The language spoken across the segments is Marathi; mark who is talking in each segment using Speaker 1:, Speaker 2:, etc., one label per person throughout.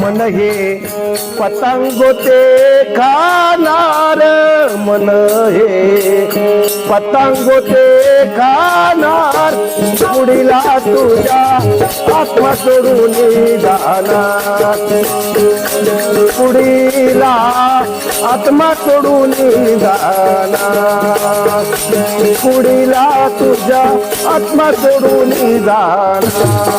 Speaker 1: मन हे पतंगोते खाणार मन हे पतंगोते खाणार. पुढीला तुझ्या आत्मा सोडून जाणार पुढीला आत्मा सोडून जाणार पुढीला तुझ्या आत्मा सोडून जाणार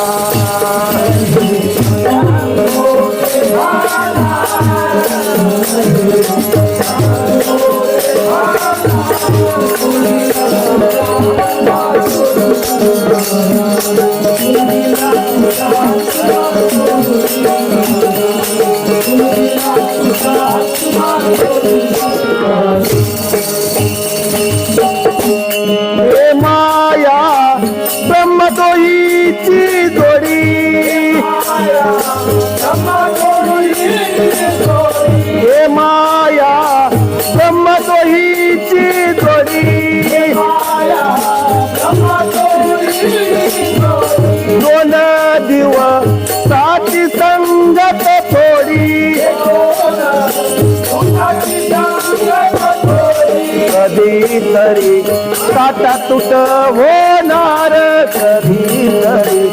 Speaker 1: कधी तरी तुट होणार कधी तरी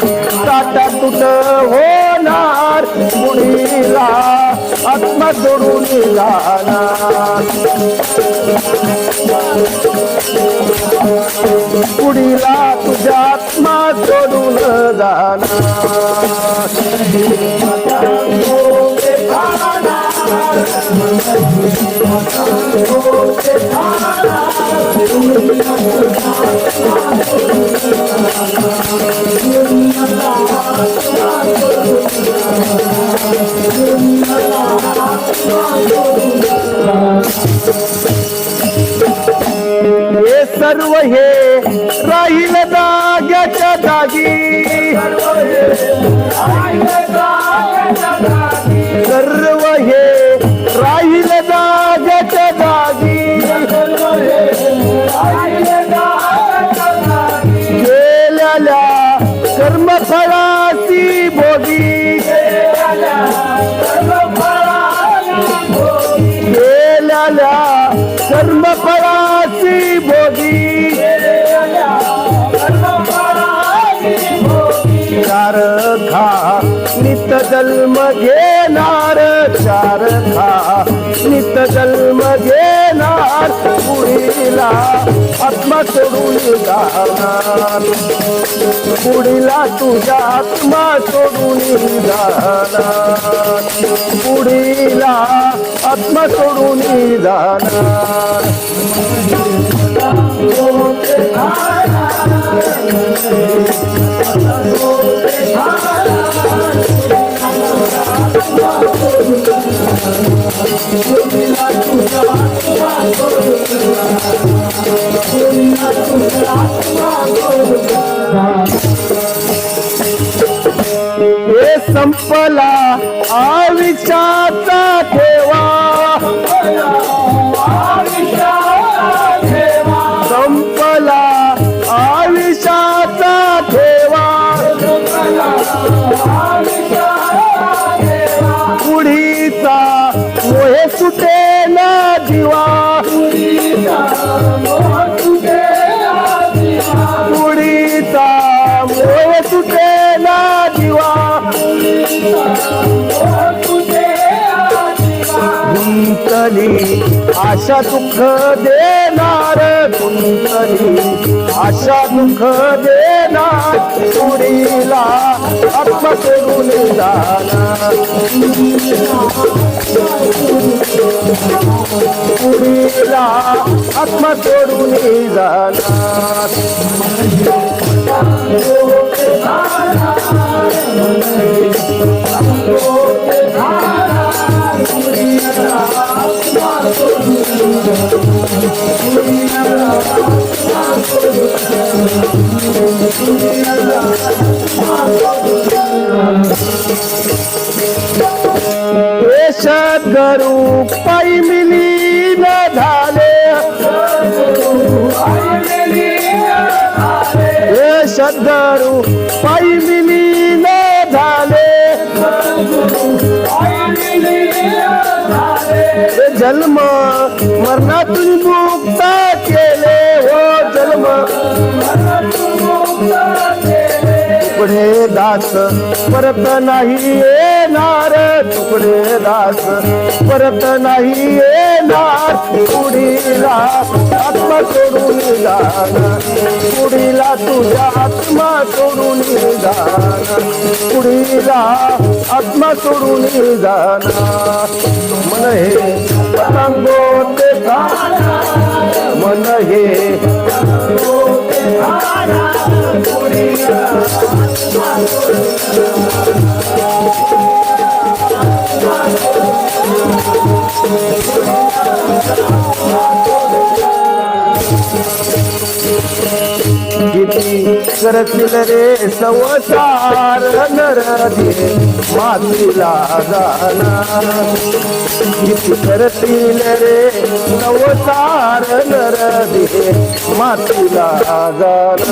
Speaker 1: तुट होणार. पुढीला आत्मा जोडून जाणार. पुढीला तुझ्या आत्मा जोडून जाणार. सर्व हे राहील जाग्याच्या जागी. सर्व गेलेल्या कर्मफळाची भोगी. गेलेल्या कर्मफळाची भोगी. चार नित जन्म घेणार. चारखा नित जन्म घेणार पुढीला आत्मा सोडून जाणार. पुढीला तुझा आत्मा सोडून जाणार. पुढीला आत्मा सोडून जाणार. संपला आविषाचा गुंतली आशा दुःख देणार गुंतली आशा दुःख देणार पुढीला आत्मा सोडून जाणार पुढीला आत्मा सोडून जाणार सदगुरु पाई मिली न धाले हे सदगुरु पाई मिली न धाले जन्मा मरना तुझ मुक्ता केले हो जन्मा दास परत नाही येणार तुकडे दास परत नाही येणार पुढीला आत्मा सोडून जाण पुढीला तुझ्या आत्मा सोडून जाण पुढीला आत्मा सोडून जाण मन हे पतंगोते मन हे Thank you. करतील रे संसार नर नरदे मातीला जाणार. किती करतील रे संसार नर नरदे मातीला जाणार.